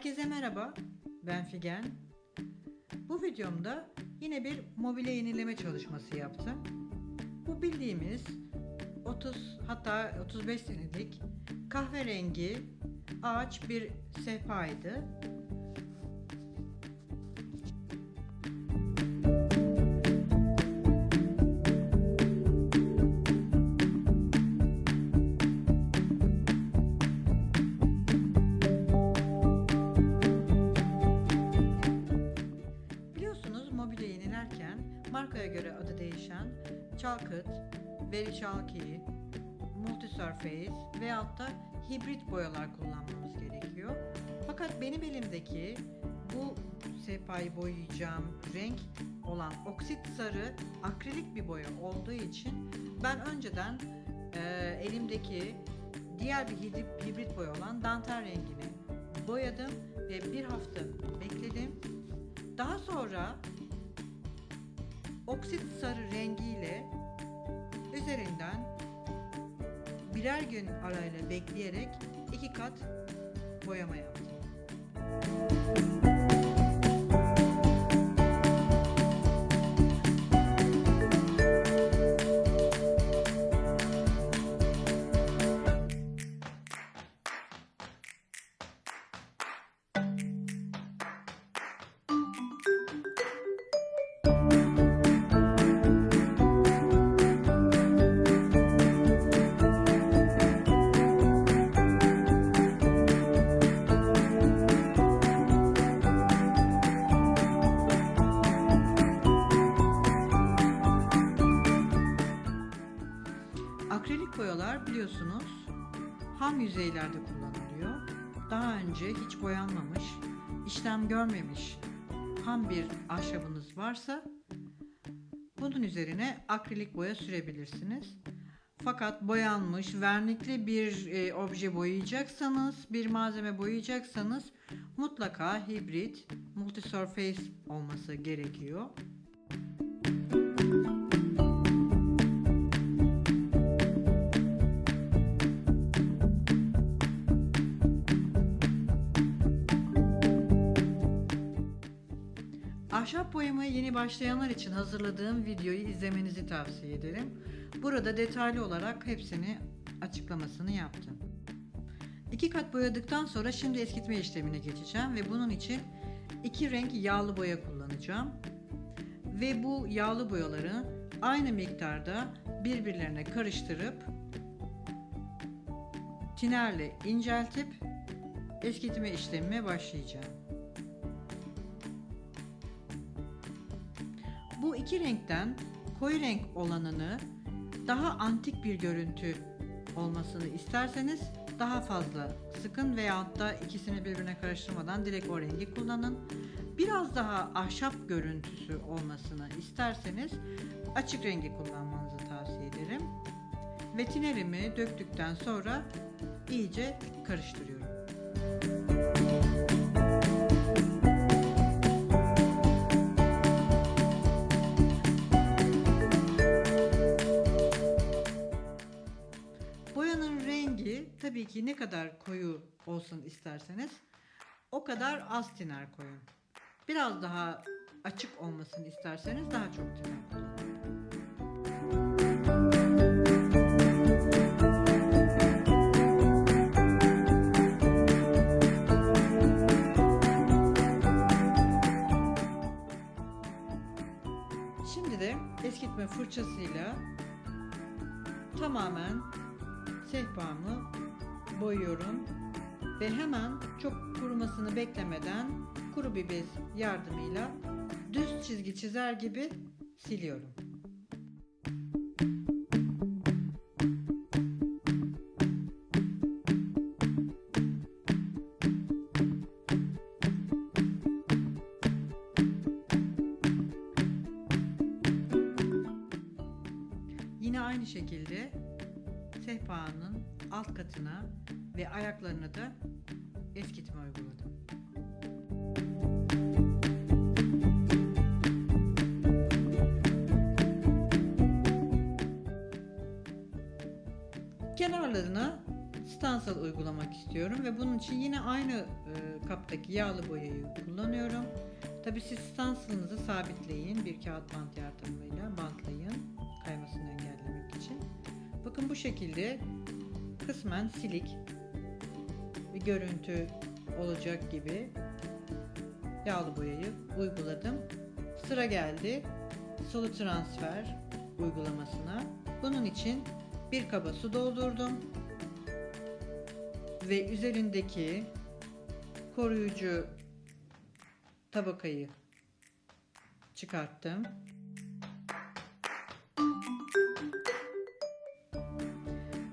Herkese merhaba, ben Figen. Bu videomda yine bir mobilya yenileme çalışması yaptım. Bu bildiğimiz 30 hatta 35 senelik kahverengi ağaç bir sehpaydı. Markaya göre adı değişen Chalkit, Verichalki, Multisurface veyahut da hibrit boyalar kullanmamız gerekiyor. Fakat benim elimdeki bu sehpayı boyayacağım renk olan oksit sarı akrilik bir boya olduğu için ben önceden e, elimdeki diğer bir hibrit, hibrit boya olan dantel rengini boyadım ve bir hafta bekledim. Daha sonra oksit sarı rengiyle üzerinden birer gün arayla bekleyerek iki kat boyama yaptım. Boyalar biliyorsunuz ham yüzeylerde kullanılıyor. Daha önce hiç boyanmamış, işlem görmemiş ham bir ahşabınız varsa bunun üzerine akrilik boya sürebilirsiniz. Fakat boyanmış, vernikli bir e, obje boyayacaksanız, bir malzeme boyayacaksanız mutlaka hibrit, multisurface olması gerekiyor. Ahşap boyamaya yeni başlayanlar için hazırladığım videoyu izlemenizi tavsiye ederim. Burada detaylı olarak hepsini açıklamasını yaptım. İki kat boyadıktan sonra şimdi eskitme işlemine geçeceğim ve bunun için iki renk yağlı boya kullanacağım. Ve bu yağlı boyaları aynı miktarda birbirlerine karıştırıp tinerle inceltip eskitme işlemime başlayacağım. İki renkten koyu renk olanını daha antik bir görüntü olmasını isterseniz daha fazla sıkın veyahut da ikisini birbirine karıştırmadan direkt o rengi kullanın. Biraz daha ahşap görüntüsü olmasını isterseniz açık rengi kullanmanızı tavsiye ederim. Ve tinerimi döktükten sonra iyice karıştırıyorum. Tabii ki ne kadar koyu olsun isterseniz o kadar az tiner koyun. Biraz daha açık olmasını isterseniz daha çok tiner kullanın. Şimdi de eskitme fırçasıyla tamamen sehpamı boyuyorum ve hemen çok kurumasını beklemeden kuru bir bez yardımıyla düz çizgi çizer gibi siliyorum. Yine aynı şekilde sehpanın alt katına ve ayaklarına da eskitme uyguladım. Kenarlarına stencil uygulamak istiyorum ve bunun için yine aynı e, kaptaki yağlı boyayı kullanıyorum. Tabi siz stencil'ınızı sabitleyin bir kağıt bant yardımıyla bantlayın. Bakın bu şekilde kısmen silik bir görüntü olacak gibi yağlı boyayı uyguladım. Sıra geldi sulu transfer uygulamasına. Bunun için bir kaba su doldurdum ve üzerindeki koruyucu tabakayı çıkarttım.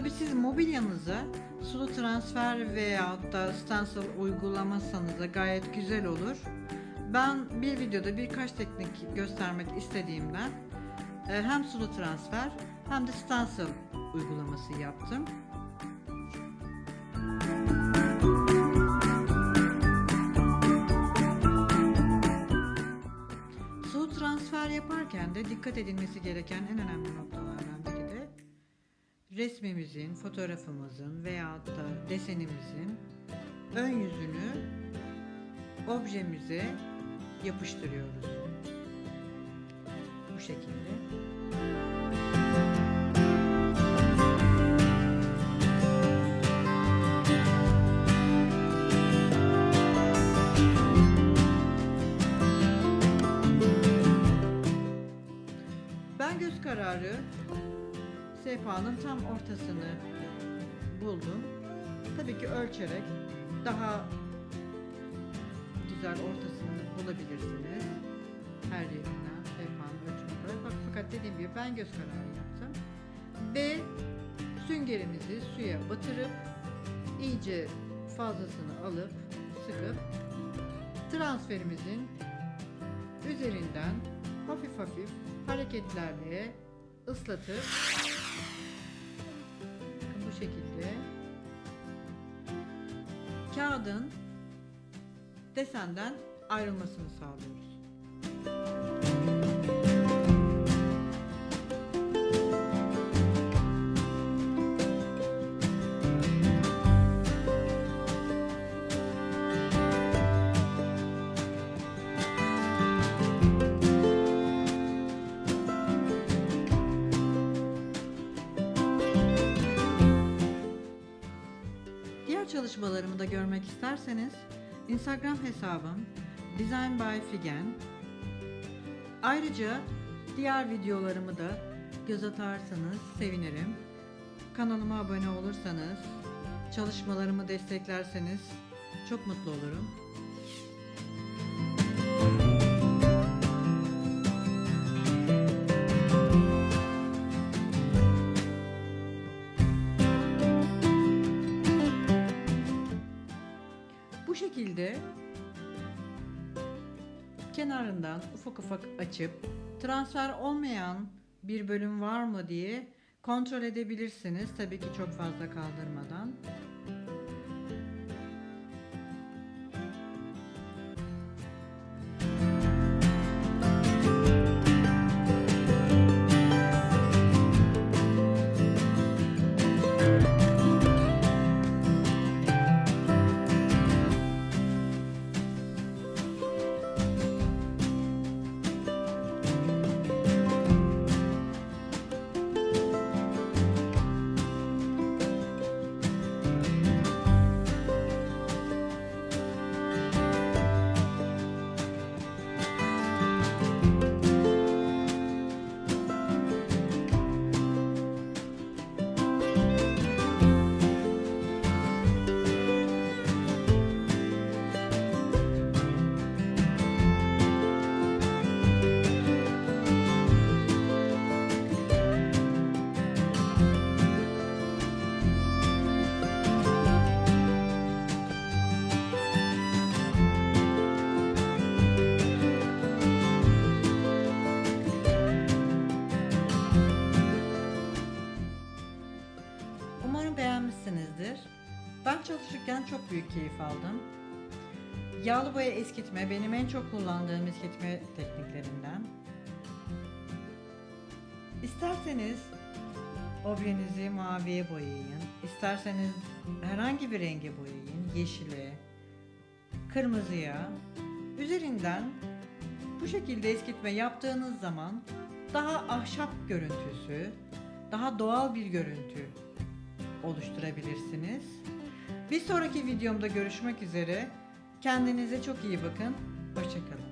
Tabi siz mobilyanıza sulu transfer veya da stencil uygulamasanız da gayet güzel olur. Ben bir videoda birkaç teknik göstermek istediğimden e, hem sulu transfer hem de stencil uygulaması yaptım. Sulu transfer yaparken de dikkat edilmesi gereken en önemli noktalardan resmimizin, fotoğrafımızın veya da desenimizin ön yüzünü objemize yapıştırıyoruz. Bu şekilde. Ben göz kararı sehpanın tam ortasını buldum. Tabii ki ölçerek daha güzel ortasını bulabilirsiniz. Her yerinden sehpanın ölçümü kadar. Bak, fakat dediğim gibi ben göz kararı yaptım. Ve süngerimizi suya batırıp iyice fazlasını alıp sıkıp transferimizin üzerinden hafif hafif hareketlerle ıslatıp kağıdın desenden ayrılmasını sağlıyoruz. Çalışmalarımı da görmek isterseniz Instagram hesabım Design by Figen. Ayrıca diğer videolarımı da göz atarsanız sevinirim. Kanalıma abone olursanız, çalışmalarımı desteklerseniz çok mutlu olurum. Şekilde kenarından ufak ufak açıp transfer olmayan bir bölüm var mı diye kontrol edebilirsiniz. Tabii ki çok fazla kaldırmadan. Ben çalışırken çok büyük keyif aldım. Yağlı boya eskitme benim en çok kullandığım eskitme tekniklerinden. İsterseniz Objenizi maviye boyayın. İsterseniz herhangi bir renge boyayın. Yeşile, kırmızıya. Üzerinden bu şekilde eskitme yaptığınız zaman daha ahşap görüntüsü, daha doğal bir görüntü oluşturabilirsiniz. Bir sonraki videomda görüşmek üzere. Kendinize çok iyi bakın. Hoşçakalın.